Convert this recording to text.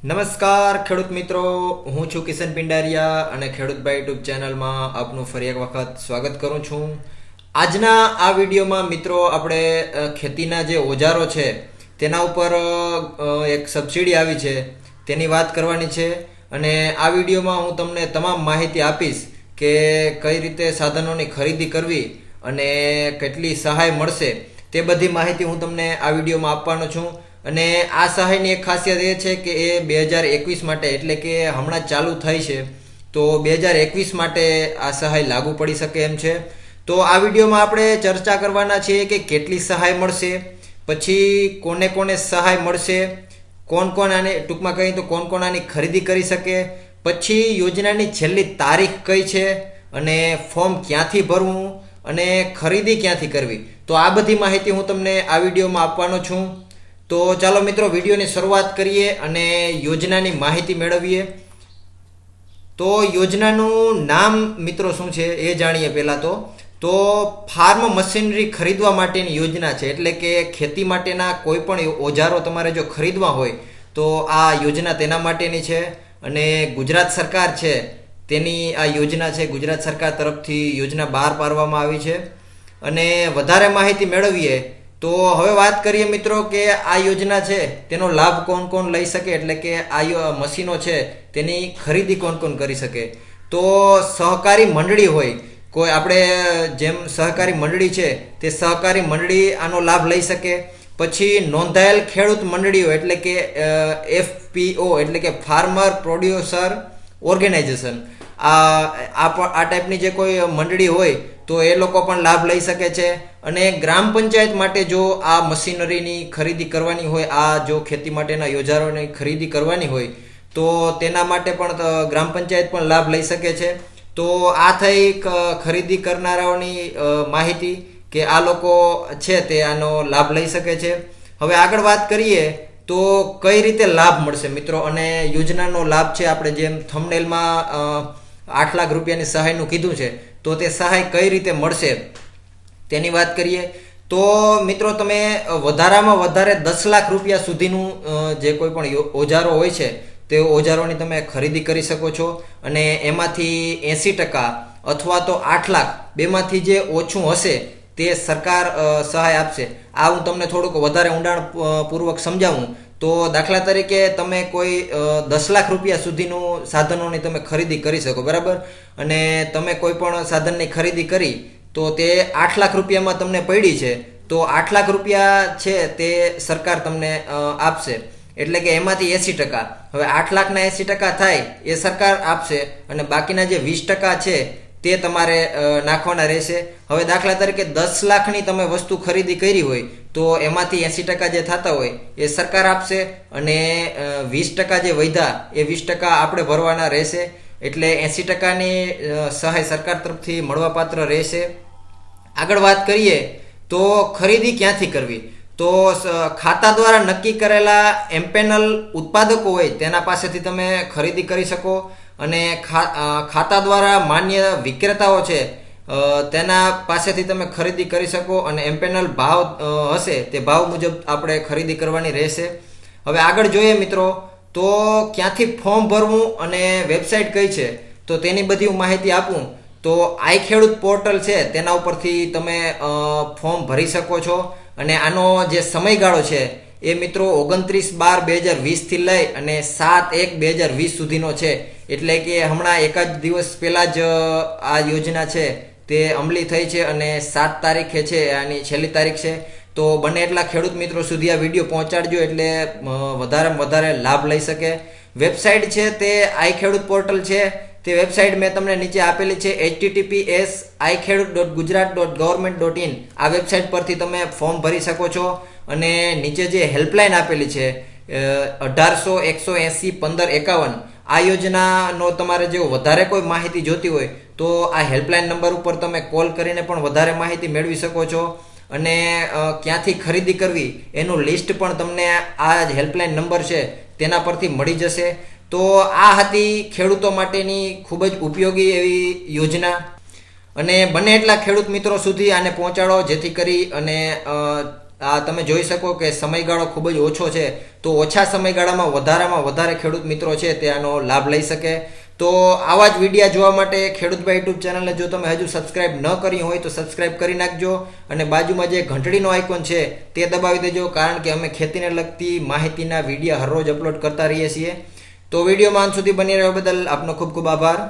નમસ્કાર, ખેડૂત મિત્રો. હું છું કિશન પિંડારિયા અને ખેડૂતભાઈ યુટ્યુબ ચેનલમાં આપનું ફરી એક વખત સ્વાગત કરું છું. આજના આ વિડીયોમાં મિત્રો આપણે ખેતીના જે ઓજારો છે, તેના ઉપર એક સબસિડી આવી છે. તેની વાત કરવાની છે અને આ વિડીયોમાં હું તમને તમામ માહિતી આપીશ કે કઈ રીતે સાધનોની ખરીદી કરવી અને કેટલી સહાય મળશે તે બધી માહિતી હું તમને આ વિડીયોમાં આપવાનો છું. અને આ સહાયની એક ખાસિયત એ છે કે એ બે હજાર એકવીસ માટે, એટલે કે હમણાં ચાલુ થઈ છે, તો બે હજાર એકવીસ માટે આ સહાય લાગુ પડી શકે એમ છે. તો આ વિડીયોમાં આપણે ચર્ચા કરવાના છીએ કે કેટલી સહાય મળશે, પછી કોને કોને સહાય મળશે, કોણ કોણ આને, ટૂંકમાં કહીએ તો કોણ કોણ આની ખરીદી કરી શકે, પછી યોજનાની છેલ્લી તારીખ કઈ છે, અને ફોર્મ ક્યાંથી ભરવું, અને ખરીદી ક્યાંથી કરવી. તો આ બધી માહિતી હું તમને આ વિડીયોમાં આપવાનો છું. તો ચાલો મિત્રો, વિડીયોની શરૂઆત કરીએ અને યોજનાની માહિતી મેળવીએ. તો યોજનાનું નામ મિત્રો શું છે એ જાણીએ પહેલાં તો. તો ફાર્મ મશીનરી ખરીદવા માટેની યોજના છે, એટલે કે ખેતી માટેના કોઈ પણ ઓજારો તમારે જો ખરીદવા હોય, તો આ યોજના તેના માટેની છે. અને ગુજરાત સરકાર છે તેની આ યોજના છે, ગુજરાત સરકાર તરફથી યોજના બહાર પાડવામાં આવી છે. અને વધારે માહિતી મેળવીએ તો હવે વાત કરીએ મિત્રો કે આ યોજના છે, તેનો લાભ કોણ કોણ લઈ શકે? એટલે કે આ મશીનો છે, તેની ખરીદી કોણ કોણ કરી શકે? તો સહકારી મંડળી હોય, કોઈ આપણે જેમ સહકારી મંડળી છે, તે સહકારી મંડળી આનો લાભ લઈ શકે. પછી નોંધાયેલ ખેડૂત મંડળીઓ, એટલે કે એફપીઓ એટલે કે ફાર્મર પ્રોડ્યુસર ઓર્ગેનાઇઝેશન. આ આ ટાઈપની જે કોઈ મંડળી હોય તો એ લોકો પણ લાભ લઈ શકે છે. અને ગ્રામ પંચાયત માટે જો આ મશીનરીની ખરીદી કરવાની હોય, આ જો ખેતી માટેના યોજારોની ખરીદી કરવાની હોય, તો તેના માટે પણ ગ્રામ પંચાયત પણ લાભ લઈ શકે છે. તો આ થઈ ખરીદી કરનારાઓની માહિતી કે આ લોકો છે તે આનો લાભ લઈ શકે છે. હવે આગળ વાત કરીએ તો કઈ રીતે લાભ મળશે મિત્રો? અને યોજનાનો લાભ છે આપણે જેમ થમનેલમાં આઠ લાખ રૂપિયાની સહાયનું કીધું છે તો તે સહાય કઈ રીતે મળશે તેની વાત કરીએ. તો મિત્રો તમે વધારામાં વધારે દસ લાખ રૂપિયા સુધીનું જે કોઈ પણ ઓજારો હોય છે, તે ઓજારોની તમે ખરીદી કરી શકો છો. અને એમાંથી એંસી ટકા અથવા તો આઠ લાખ બેમાંથી જે ઓછું હશે તે સરકાર સહાય આપશે. આ હું તમને થોડુંક વધારે ઊંડાણ પૂર્વક સમજાવું. તો દાખલા તરીકે તમે કોઈ દસ લાખ રૂપિયા સુધીનું સાધનોની તમે ખરીદી કરી શકો, બરાબર? અને તમે કોઈ પણ સાધનની ખરીદી કરી, તો તે આઠ લાખ રૂપિયામાં તમને પડી છે. તો આઠ લાખ રૂપિયા છે તે સરકાર તમને આપશે. એટલે કે એમાંથી એસી ટકા. હવે આઠ લાખના એસી ટકા થાય, એ સરકાર આપશે. અને બાકીના જે વીસ ટકા છે તે તમારે નાખવાના રહેશે. હવે દાખલા તરીકે દસ લાખની તમે વસ્તુ ખરીદી કરી હોય, તો એમાંથી એસી ટકા જે થતા હોય, એ સરકાર આપશે અને વીસ ટકા જે વૈધા, એ વીસ ટકા આપણે ભરવાના રહેશે. એટલે એસી ટકાની સહાય સરકાર તરફથી મળવાપાત્ર રહેશે. આગળ વાત કરીએ, તો ખરીદી ક્યાંથી કરવી? તો ખાતા દ્વારા નક્કી કરેલા એમ્પેનલ ઉત્પાદકો હોય, તેના પાસેથી તમે ખરીદી કરી શકો. અને ખાતા દ્વારા માન્ય વિક્રેતાઓ છે તેના પાસેથી તમે ખરીદી કરી શકો અને એમ્પેનલ ભાવ હશે તે ભાવ મુજબ આપણે ખરીદી કરવાની રહેશે. હવે આગળ જોઈએ મિત્રો, તો ક્યાંથી ફોર્મ ભરવું અને વેબસાઇટ કઈ છે, તો તેની બધી હું માહિતી આપું. તો આઈ ખેડૂત પોર્ટલ છે, તેના ઉપરથી તમે ફોર્મ ભરી શકો છો. અને આનો જે સમયગાળો છે, એ મિત્રો ઓગણત્રીસ બાર બે હજાર વીસથી લઈ અને સાત એક બે હજાર વીસ સુધીનો છે. એટલે કે હમણાં એક જ દિવસ પહેલાં જ આ યોજના છે, તે અમલી થઈ છે અને સાત તારીખે છે, આની છેલ્લી તારીખ છે. તો બને એટલા ખેડૂત મિત્રો સુધી આ વીડિયો પહોંચાડજો એટલે વધારેમાં વધારે લાભ લઈ શકે. વેબસાઇટ છે તે આઈ ખેડૂત પોર્ટલ છે. તે વેબસાઇટ મેં તમને નીચે આપેલી છે એચટીટીપીએસ એસ આઈ ખેડૂત dot Gujarat dot government dot in. આ વેબસાઇટ પરથી તમે ફોર્મ ભરી શકો છો અને નીચે જે હેલ્પલાઇન આપેલી છે અઢારસો, એકસો એંસી, પંદર, એકાવન આ યોજનાનો તમારે જો વધારે કોઈ માહિતી જોતી હોય, તો આ હેલ્પલાઇન નંબર ઉપર તમે કોલ કરીને પણ વધારે માહિતી મેળવી શકો છો. અને ક્યાંથી ખરીદી કરવી એનું લિસ્ટ પણ તમને આ હેલ્પલાઇન નંબર છે તેના પરથી મળી જશે. તો આ હતી ખેડૂતો માટેની ખૂબ જ ઉપયોગી એવી યોજના. અને બને એટલા ખેડૂત મિત્રો સુધી આને પહોંચાડો, જેથી કરી અને આ તમે જોઈ શકો કે સમયગાળો ખૂબ જ ઓછો છે. તો ઓછા સમયગાળામાં વધારામાં વધારે ખેડૂત મિત્રો છે તે આનો લાભ લઈ શકે. તો આવા જ વિડીયા જોવા માટે ખેડૂતભાઈ યુટ્યુબ ચેનલને જો તમે હજુ સબસ્ક્રાઇબ ન કરી હોય તો સબસ્ક્રાઇબ કરી નાખજો અને બાજુમાં જે ઘંટડીનો આઇકોન છે તે દબાવી દેજો, કારણ કે અમે ખેતીને લગતી માહિતીના વિડીયા હરરોજ અપલોડ કરતા રહીએ છીએ. તો વિડીયોમાં અંત સુધી બની રહ્યો બદલ આપનો ખૂબ ખૂબ આભાર.